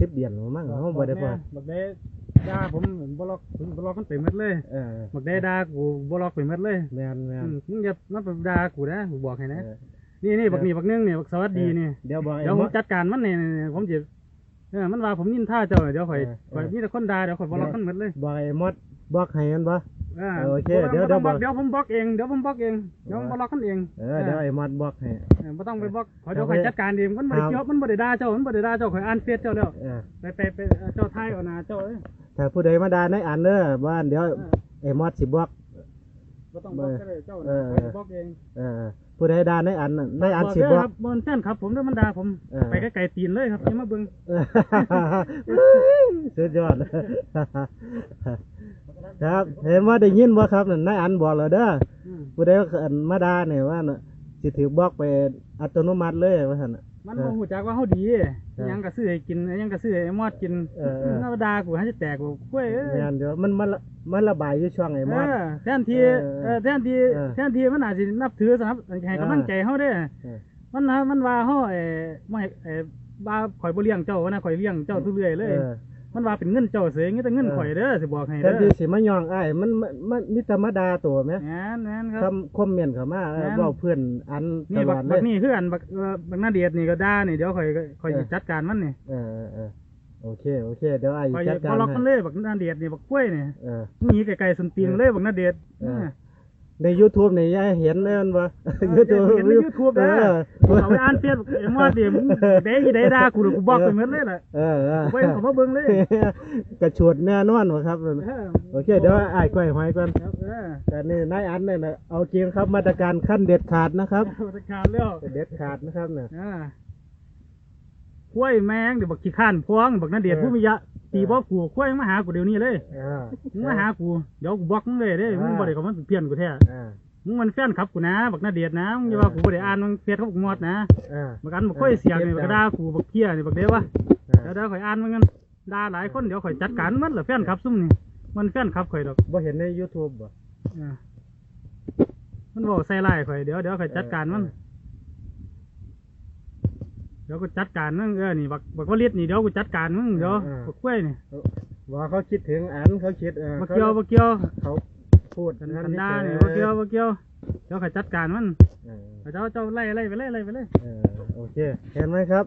สิบเดือนมั้งเขาบ่ได้พอบักได้ด่าผมบ่ล็อกผมบ่ล็อกมันไปหมดเลยเออบักได้ด่ากูบ่ล็อกไปหมดเลยแม่นแม่อืนมมึงอย่ามาด่ากูนะกูบอกให้นะเออนี่นี่บักนี่บักนึงนี่บักสวัสดีนี่เดี๋ยวบอกไอ้เดี๋ยวหผมมจัดการมันนี่นี่นี่ผมจะ เออมันว่าผมนินท่าเจ้าเดี๋ยวข่อยเออข่อยเออมีแต่คนด่าเดี๋ยวข่อยบ่ล็อกมันหมดเลยบอกไอ้มดบอกให้มันบ่อ่าเออโอเคบ่เดี๋ยวบ่ต้องเดี๋ยวบอกเดี๋ยวผมบล็อกเองเดี๋ยวผมบล็อกเองเดี๋ยวผมเออบ่ล็อกมันเองเออเดี๋ยวไอ้มดบอกให้เออบ่ต้องไปบล็อกขอยเดี๋ยวเอาข่อยไปจัดการเองมันบ่ได้ครับเกี่ยวมันบ่ได้ด่าเจ้ามันบ่ได้ด่าเจ้าข่อยอ่านเฟซเจ้าแล้วเออไปไปไปเอ่อเจ้าไทยเอาหน้าเจ้าเอ้ยถ้าผู้ใดมาด่าในอันเด้อบ้านเดี๋ยวเออไอ้มดสิบอกบ่ต้องบล็อกก็ได้เจ้าเอนะอข่อยจะบล็อกเองเออ ผู้ใดด่าในอันน่ะในอันสิเด้บอกครับบ่แฟนครับ ผมเด้อมันด่าผมเออ ไปไกลๆตีนเลยครับอย่ามาเบิ่งเออสุดยอด ครับ เห็นว่าได้ยินบ่ครับนั่นนายอันบอกแล้วเด้ออืมผู้ใดอันมาด่าเนี่ยว่าน่ะ สิถือบล็อกไปอัตโนมัติเลยว่าซั่นน่ะ มันเออบ่ฮู้จักว่าเฮาดีอิหยังก็ซื้อให้กินอิหยังก็ซื้อให้มอดกินเออเออ ธรรมดากูให้จะแตกกูกล้วยเอ้ย แม่นเดี๋ยวมันมันมันระบายอยู่ช่วงไอ้มอด เออแทนที่เออเออแทนที่เออแทนที่มันอาจสินับถือสนับให้กำลังใจเฮาเด้อเออ มันนะมันว่าเฮาเอ่อบ่ให้เอ่อว่าข่อยบ่เลี้ยงเจ้านะข่อยเลี้ยงเจ้าทุเรื่อยเลย ออ มันว่าเป็นเงินเจ้าเสียงี้แต่เงินข่อยเด้อสิบอกให้แทเด้นอที่สิมาย่องอ้ายมันมันมันมีแต่มาด่าตัวแหมแม่นแม่นครับคำคอมเมนต์เข้ามาเออแม่น เว้าเพื่อนอันตนี่ลบัอกดเลบัย กนี่คืออันบักเอ่อบักหน้าเดียดนี่ก็ด่านี่เดี๋ยวข่อยก็ข่อยสิจัดการมันนี่เออเออเออโอเคโอเคเดี๋ยวอ้ายข่อยจัดบ่การล็อกมันให้เลยบักหน้าเดียดนี่บักกล้วยนี่เออ หนีไกลๆสุนตีนเลยบักหน้าเดียดเออ ใน YouTube นี่ยายเห็นเลยมันบ่ YouTube เห็นใน YouTube เด้อเอาไปอ่านเฟซไอ้มอดดิมึงเด้อีได้ด่ากูเดี๋ยวกูบอกไปหมดเลยล่ะเออเออไว้เขามาเบิ่งเลยกระชวดแน่นอนบ่ครับเออโอเค เดี๋ยวอ้ายก้อยหอยก่อนครับเออแต่นี่นายอันเนี่ยนะเอาจริงครับมาตรการขั้นเด็ดขาดนะครับเอาจัดการแล้วเด็ดขาดนะครับเนี่ยอ่าข้วยแมงเดี๋ยวบักขี้ข้านพวงบักนาเดียดเออผู้มียะ ตีบอกกูข้วยมาหากูเดี๋ยวนี้เลยอ่ามึงมาหากูเดี๋ยวกูบล็อกมึงเลยเด้อ่ามึมึงบ่ได้เขามันเพี้ยนกูแท้อ่ามึงมันแฟนครับกูนะบักนาเดียดนะมึงอย่าว่ากูบ่ได้อ่านมึงเฟซเขากูงอดนะอ่าบักอันบักข้วยเสียงนี่บักกระดากูบักเพี้ยนี่บักเด้วะอ่าเดี๋ยวเดี๋ยวข่อยอ่านมึงกันด่าหลายคนเดี๋ยวข่อยจัดการมันเหรอแฟนครับซุ่มนี่มันแฟนครับข่อยดอกบ่เห็นใน YouTube บ่อ่ามันบอกใส่ไล่ข่อยเดี๋ยวเดี๋ยวข่อยจัดการมันเดี๋ยวกูจัดการมึงเออนี่บักบักวลิดนี่เดี๋ยวกูจัดการมึงเดี๋ยวบักกล้วยนี่ว่าเขาคิดถึงอันเขาคิดเออบักเกียวบักเกียวเขาพูดกันนั่นกันนี่ดานี่เออบักเกียวบักเกียวเดี๋ยวข่อยจัดการมันเออเจ้าเจ้าไล่ไล่ไปเลยไล่ไปเลย เออโอเคเห็นไหมครับ